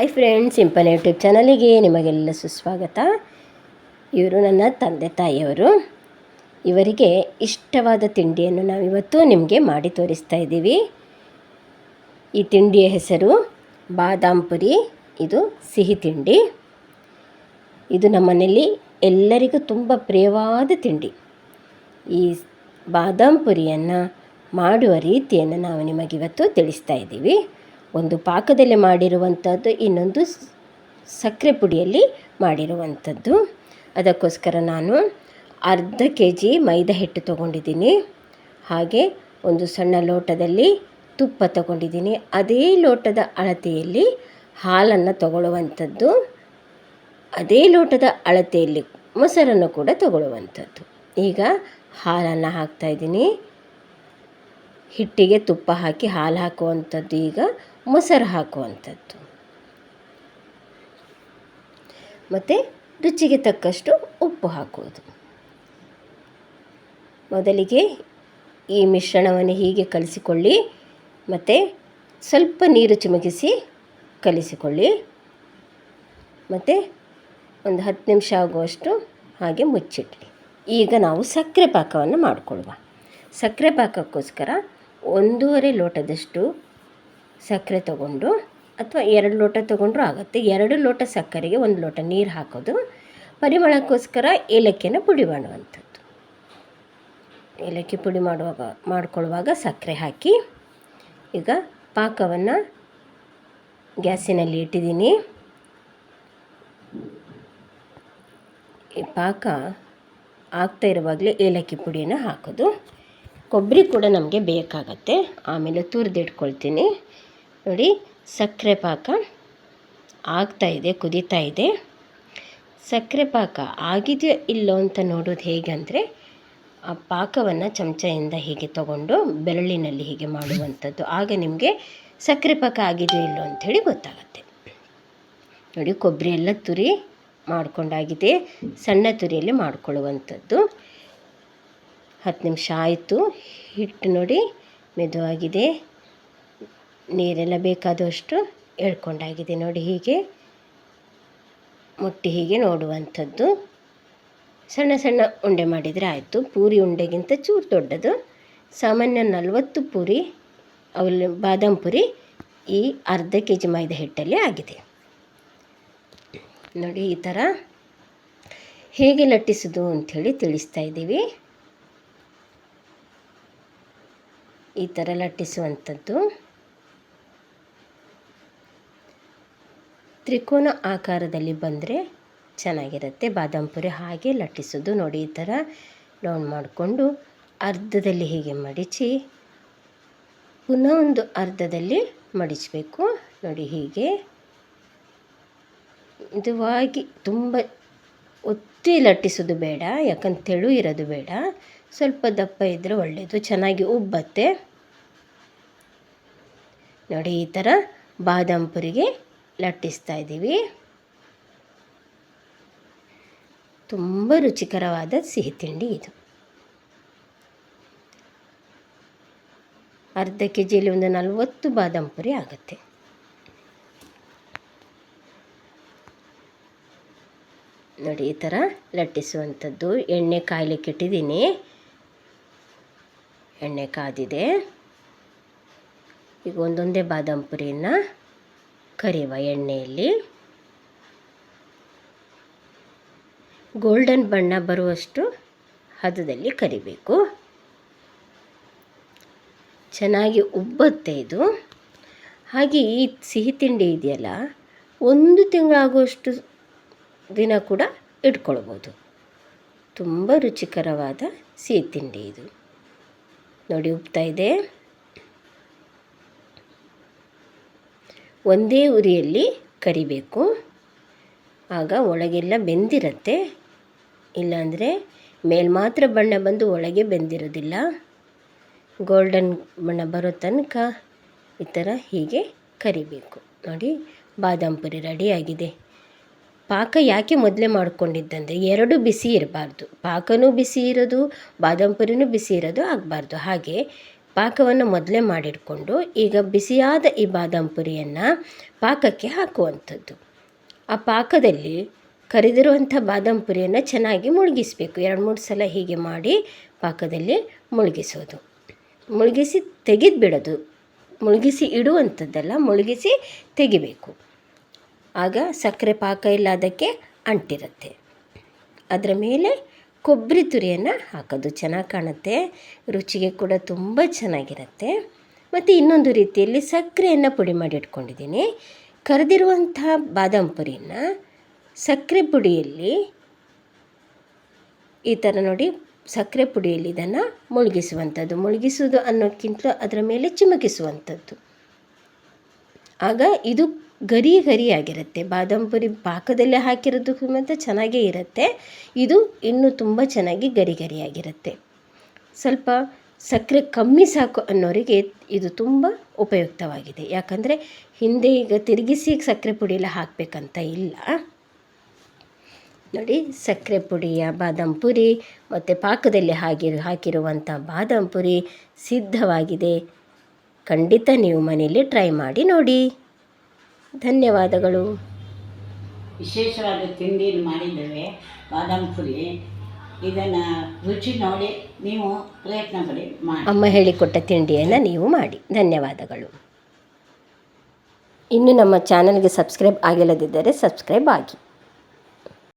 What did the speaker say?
Hi friends simple YouTube ಚಾನಲಿಗೆ ನಿಮಗೆಲ್ಲ ಸುಸ್ವಾಗತ. ಇವರು ನನ್ನ ತಂದೆ ತಾಯಿಯವರು. ಇವರಿಗೆ ಇಷ್ಟವಾದ ತಿಂಡಿಯನ್ನು ನಾವಿವತ್ತು ನಿಮಗೆ ಮಾಡಿ ತೋರಿಸ್ತಾ ಇದ್ದೀವಿ. ಈ ತಿಂಡಿಯ ಹೆಸರು ಬಾದಾಮ್ ಪುರಿ, ಇದು ಸಿಹಿ ತಿಂಡಿ. ಇದು ನಮ್ಮನೆಯಲ್ಲಿ ಎಲ್ಲರಿಗೂ ತುಂಬ ಪ್ರಿಯವಾದ ತಿಂಡಿ. ಈ ಬಾದಾಮ್ ಪುರಿಯನ್ನು ಮಾಡುವ ರೀತಿಯನ್ನು ನಾವು ನಿಮಗಿವತ್ತು ತಿಳಿಸ್ತಾ ಇದ್ದೀವಿ. ಒಂದು ಪಾಕದಲ್ಲಿ ಮಾಡಿರುವಂಥದ್ದು, ಇನ್ನೊಂದು ಸಕ್ಕರೆ ಪುಡಿಯಲ್ಲಿ ಮಾಡಿರುವಂಥದ್ದು. ಅದಕ್ಕೋಸ್ಕರ ನಾನು ಅರ್ಧ ಕೆ ಜಿ ಮೈದಾ ಹಿಟ್ಟು ತೊಗೊಂಡಿದ್ದೀನಿ. ಹಾಗೆ ಒಂದು ಸಣ್ಣ ಲೋಟದಲ್ಲಿ ತುಪ್ಪ ತಗೊಂಡಿದ್ದೀನಿ. ಅದೇ ಲೋಟದ ಅಳತೆಯಲ್ಲಿ ಹಾಲನ್ನು ತಗೊಳ್ಳುವಂಥದ್ದು, ಅದೇ ಲೋಟದ ಅಳತೆಯಲ್ಲಿ ಮೊಸರನ್ನು ಕೂಡ ತಗೊಳ್ಳುವಂಥದ್ದು. ಈಗ ಹಾಲನ್ನು ಹಾಕ್ತಾಯಿದ್ದೀನಿ ಹಿಟ್ಟಿಗೆ ತುಪ್ಪ ಹಾಕಿ ಹಾಲು ಹಾಕುವಂಥದ್ದು ಈಗ ಮೊಸರು ಹಾಕುವಂಥದ್ದು. ಮತ್ತು ರುಚಿಗೆ ತಕ್ಕಷ್ಟು ಉಪ್ಪು ಹಾಕುವುದು. ಮೊದಲಿಗೆ ಈ ಮಿಶ್ರಣವನ್ನು ಹೀಗೆ ಕಲಿಸಿಕೊಳ್ಳಿ, ಮತ್ತು ಸ್ವಲ್ಪ ನೀರು ಚಿಮುಕಿಸಿ ಕಲಿಸಿಕೊಳ್ಳಿ. ಮತ್ತು ಒಂದು ಹತ್ತು ನಿಮಿಷ ಆಗುವಷ್ಟು ಹಾಗೆ ಮುಚ್ಚಿಡಲಿ. ಈಗ ನಾವು ಸಕ್ಕರೆ ಪಾಕವನ್ನು ಮಾಡಿಕೊಳ್ಳುವ. ಸಕ್ಕರೆ ಪಾಕಕ್ಕೋಸ್ಕರ ಒಂದೂವರೆ ಲೋಟದಷ್ಟು ಸಕ್ಕರೆ ತಗೊಂಡು ಅಥವಾ ಎರಡು ಲೋಟ ತೊಗೊಂಡ್ರೂ ಆಗುತ್ತೆ. ಎರಡು ಲೋಟ ಸಕ್ಕರೆಗೆ ಒಂದು ಲೋಟ ನೀರು ಹಾಕೋದು. ಪರಿಮಳಕ್ಕೋಸ್ಕರ ಏಲಕ್ಕಿಯನ್ನು ಪುಡಿ ಮಾಡುವಂಥದ್ದು. ಏಲಕ್ಕಿ ಪುಡಿ ಮಾಡುವಾಗ, ಮಾಡ್ಕೊಳ್ಳುವಾಗ ಸಕ್ಕರೆ ಹಾಕಿ, ಈಗ ಪಾಕವನ್ನು ಗ್ಯಾಸಿನಲ್ಲಿ ಇಟ್ಟಿದ್ದೀನಿ. ಈ ಪಾಕ ಆಗ್ತಾ ಇರುವಾಗಲೇ ಏಲಕ್ಕಿ ಪುಡಿಯನ್ನು ಹಾಕೋದು. ಕೊಬ್ಬರಿ ಕೂಡ ನಮಗೆ ಬೇಕಾಗತ್ತೆ. ಆಮೇಲೆ ತುರಿದಿಟ್ಕೊಳ್ತೀನಿ. ನೋಡಿ, ಸಕ್ಕರೆ ಪಾಕ ಆಗ್ತಾ ಇದೆ, ಕುದೀತಾ ಇದೆ. ಸಕ್ಕರೆ ಪಾಕ ಆಗಿದೆಯೋ ಇಲ್ಲೋ ಅಂತ ನೋಡೋದು ಹೇಗೆ ಅಂದರೆ, ಆ ಪಾಕವನ್ನು ಚಮಚೆಯಿಂದ ಹೀಗೆ ತಗೊಂಡು ಬೆರಳಿನಲ್ಲಿ ಹೀಗೆ ಮಾಡುವಂಥದ್ದು. ಆಗ ನಿಮಗೆ ಸಕ್ಕರೆ ಪಾಕ ಆಗಿದೆಯೋ ಇಲ್ಲೋ ಅಂಥೇಳಿ ಗೊತ್ತಾಗುತ್ತೆ. ನೋಡಿ, ಕೊಬ್ಬರಿ ಎಲ್ಲ ತುರಿ ಮಾಡ್ಕೊಂಡಾಗಿದೆ, ಸಣ್ಣ ತುರಿಯಲ್ಲಿ ಮಾಡಿಕೊಳ್ಳುವಂಥದ್ದು. ಹತ್ತು ನಿಮಿಷ ಆಯಿತು, ಹಿಟ್ಟು ನೋಡಿ ಮೆದುವಾಗಿದೆ. ನೀರೆಲ್ಲ ಬೇಕಾದಷ್ಟು ಎಳ್ಕೊಂಡಾಗಿದೆ ನೋಡಿ ಹೀಗೆ. ಮುಟ್ಟಿ ಹೀಗೆ ನೋಡುವಂಥದ್ದು. ಸಣ್ಣ ಸಣ್ಣ ಉಂಡೆ ಮಾಡಿದರೆ ಆಯಿತು. ಪೂರಿ ಉಂಡೆಗಿಂತ ಚೂರು ದೊಡ್ಡದು. ಸಾಮಾನ್ಯ ನಲವತ್ತು ಪೂರಿ ಅವಲ್ ಬಾದಾಮ್ ಪುರಿ ಈ ಅರ್ಧ ಕೆ ಜಿ ಮೈದಾ ಹಿಟ್ಟಲ್ಲಿ ಆಗಿದೆ. ನೋಡಿ ಈ ಥರ ಹೇಗೆ ಲಟ್ಟಿಸೋದು ಅಂಥೇಳಿ ತಿಳಿಸ್ತಾ ಇದ್ದೀವಿ. ಈ ಥರ ಲಟ್ಟಿಸುವಂಥದ್ದು. ತ್ರಿಕೋನ ಆಕಾರದಲ್ಲಿ ಬಂದರೆ ಚೆನ್ನಾಗಿರುತ್ತೆ. ಬಾದಾಮ್ ಪುರಿ ಹಾಗೆ ಲಟ್ಟಿಸೋದು. ನೋಡಿ, ಈ ಥರ ರೌಂಡ್ ಮಾಡಿಕೊಂಡು ಅರ್ಧದಲ್ಲಿ ಹೀಗೆ ಮಡಿಚಿ, ಪುನಃ ಒಂದು ಅರ್ಧದಲ್ಲಿ ಮಡಿಚಬೇಕು ನೋಡಿ, ಹೀಗೆ ಇದುವಾಗಿ ತುಂಬ ಒತ್ತಿ ಲಟ್ಟಿಸೋದು ಬೇಡ, ಯಾಕಂದ್ರೆ ತೆಳು ಇರೋದು ಬೇಡ. ಸ್ವಲ್ಪ ದಪ್ಪ ಇದ್ದರೆ ಒಳ್ಳೆಯದು ಚೆನ್ನಾಗಿ ಉಬ್ಬತ್ತೆ. ನೋಡಿ, ಈ ಥರ ಬಾದಾಮ್ ಪುರಿಗೆ ಲಟ್ಟಿಸ್ತಾ ಇದ್ದೀವಿ. ತುಂಬ ರುಚಿಕರವಾದ ಸಿಹಿ ತಿಂಡಿ ಇದು. ಅರ್ಧ ಕೆ ಜಿಯಲ್ಲಿ ಒಂದು ನಲವತ್ತು ಬಾದಾಮ್ ಪುರಿ ಆಗುತ್ತೆ. ನೋಡಿ, ಈ ಥರ ಲಟ್ಟಿಸುವಂಥದ್ದು. ಎಣ್ಣೆ ಕಾಯ್ಲಿಕ್ಕೆ ಇಟ್ಟಿದ್ದೀನಿ. ಎಣ್ಣೆ ಕಾದಿದೆ. ಈಗ ಒಂದೊಂದೇ ಬಾದಾಮ್ ಪುರಿಯನ್ನು ಕರಿಯುವ ಎಣ್ಣೆಯಲ್ಲಿ. ಗೋಲ್ಡನ್ ಬಣ್ಣ ಬರುವಷ್ಟು ಹದದಲ್ಲಿ ಕರಿಬೇಕು. ಚೆನ್ನಾಗಿ ಉಬ್ಬತ್ತೆ ಇದು. ಹಾಗೆ ಈ ಸಿಹಿ ತಿಂಡಿ ಇದೆಯಲ್ಲ, ಒಂದು ತಿಂಗಳಾಗುವಷ್ಟು ದಿನ ಕೂಡ ಇಟ್ಕೊಳ್ಬೋದು. ತುಂಬ ರುಚಿಕರವಾದ ಸಿಹಿ ತಿಂಡಿ ಇದು. ನೋಡಿ, ಉಬ್ತಾ ಇದೆ. ಒಂದೇ ಉರಿಯಲ್ಲಿ ಕರಿಬೇಕು. ಆಗ ಒಳಗೆಲ್ಲ ಬೆಂದಿರುತ್ತೆ. ಇಲ್ಲಾಂದರೆ ಮೇಲ್ ಮಾತ್ರ ಬಣ್ಣ ಬಂದು ಒಳಗೆ ಬೆಂದಿರೋದಿಲ್ಲ. ಗೋಲ್ಡನ್ ಬಣ್ಣ ಬರೋ ತನಕ ಈ ಥರ ಹೀಗೆ ಕರಿಬೇಕು. ನೋಡಿ, ಬಾದಾಮ್ ಪುರಿ ರೆಡಿಯಾಗಿದೆ ಪಾಕ ಯಾಕೆ ಮೊದಲೇ ಮಾಡ್ಕೊಂಡಿದ್ದಂದರೆ ಎರಡು ಬಿಸಿ ಇರಬಾರ್ದು. ಪಾಕನೂ ಬಿಸಿ ಇರೋದು, ಬಾದಾಮ್ ಪುರಿನೂ ಬಿಸಿ ಇರೋದು ಆಗಬಾರ್ದು. ಹಾಗೆ ಪಾಕವನ್ನು ಮೊದಲೇ ಮಾಡಿಟ್ಕೊಂಡು ಈಗ ಬಿಸಿಯಾದ ಈ ಬಾದಾಮ್ ಪುರಿಯನ್ನು ಪಾಕಕ್ಕೆ ಹಾಕುವಂಥದ್ದು. ಆ ಪಾಕದಲ್ಲಿ ಕರಿದಿರುವಂಥ ಬಾದಾಮ್ ಪುರಿಯನ್ನು ಚೆನ್ನಾಗಿ ಮುಳುಗಿಸಬೇಕು. ಎರಡು ಮೂರು ಸಲ ಹೀಗೆ ಮಾಡಿ ಪಾಕದಲ್ಲಿ ಮುಳುಗಿಸೋದು. ಮುಳುಗಿಸಿ ತೆಗೆದು ಬಿಡೋದು ಮುಳುಗಿಸಿ ಇಡುವಂಥದ್ದಲ್ಲ, ಮುಳುಗಿಸಿ ತೆಗಿಬೇಕು. ಆಗ ಸಕ್ಕರೆ ಪಾಕ ಇಲ್ಲ ಅದಕ್ಕೆ ಅಂಟಿರುತ್ತೆ. ಅದರ ಮೇಲೆ ಕೊಬ್ಬರಿ ತುರಿಯನ್ನು ಹಾಕೋದು ಚೆನ್ನಾಗಿ ಕಾಣುತ್ತೆ. ರುಚಿಗೆ ಕೂಡ ತುಂಬ ಚೆನ್ನಾಗಿರುತ್ತೆ. ಮತ್ತು ಇನ್ನೊಂದು ರೀತಿಯಲ್ಲಿ ಸಕ್ಕರೆಯನ್ನು ಪುಡಿ ಮಾಡಿ ಇಟ್ಕೊಂಡಿದ್ದೀನಿ. ಕರೆದಿರುವಂಥ ಬಾದಾಮ್ ಪುರಿಯನ್ನು ಸಕ್ಕರೆ ಪುಡಿಯಲ್ಲಿ ಈ ಥರ ನೋಡಿ ಸಕ್ಕರೆ ಪುಡಿಯಲ್ಲಿ ಇದನ್ನು ಮುಳುಗಿಸುವಂಥದ್ದು. ಮುಳುಗಿಸುವುದು ಅನ್ನೋಕ್ಕಿಂತ ಅದರ ಮೇಲೆ ಚಿಮುಕಿಸುವಂಥದ್ದು. ಆಗ ಇದು ಗರಿ ಗರಿಯಾಗಿರುತ್ತೆ ಬಾದಾಮಿ ಪಾಕದಲ್ಲೇ ಹಾಕಿರೋದಕ್ಕೂ ಮತ್ತು ಚೆನ್ನಾಗೇ ಇರುತ್ತೆ. ಇದು ಇನ್ನೂ ತುಂಬ ಚೆನ್ನಾಗಿ ಗರಿ ಗರಿಯಾಗಿರುತ್ತೆ ಸ್ವಲ್ಪ ಸಕ್ಕರೆ ಕಮ್ಮಿ ಸಾಕು ಅನ್ನೋರಿಗೆ ಇದು ತುಂಬ ಉಪಯುಕ್ತವಾಗಿದೆ. ಯಾಕಂದರೆ ಹಿಂದೆ ಈಗ ತಿರುಗಿಸಿ ಸಕ್ಕರೆ ಪುಡಿ ಎಲ್ಲ ಹಾಕಬೇಕಂತ ಇಲ್ಲ. ನೋಡಿ, ಸಕ್ಕರೆ ಪುಡಿಯ ಬಾದಾಮ್ ಪುರಿ, ಮತ್ತು ಪಾಕದಲ್ಲಿ ಹಾಕಿ ಹಾಕಿರುವಂಥ ಬಾದಾಮ್ ಪುರಿ ಸಿದ್ಧವಾಗಿದೆ. ಖಂಡಿತ ನೀವು ಮನೆಯಲ್ಲಿ ಟ್ರೈ ಮಾಡಿ ನೋಡಿ. ಧನ್ಯವಾದಗಳು. ವಿಶೇಷವಾದ ತಿಂಡಿಯನ್ನು ಮಾಡಿದ್ದೇವೆ ಬಾದಾಮಿ ಪುರಿ. ಇದನ್ನು ರುಚಿ ನೋಡಿ ನೀವು ಪ್ರಯತ್ನ ಪಡಿ ಮಾಡಿ. ಅಮ್ಮ ಹೇಳಿಕೊಟ್ಟ ತಿಂಡಿಯನ್ನು ನೀವು ಮಾಡಿ. ಧನ್ಯವಾದಗಳು. ಇನ್ನು ನಮ್ಮ ಚಾನಲ್ಗೆ ಸಬ್ಸ್ಕ್ರೈಬ್ ಆಗಿಲ್ಲದಿದ್ದರೆ ಸಬ್ಸ್ಕ್ರೈಬ್ ಆಗಿ.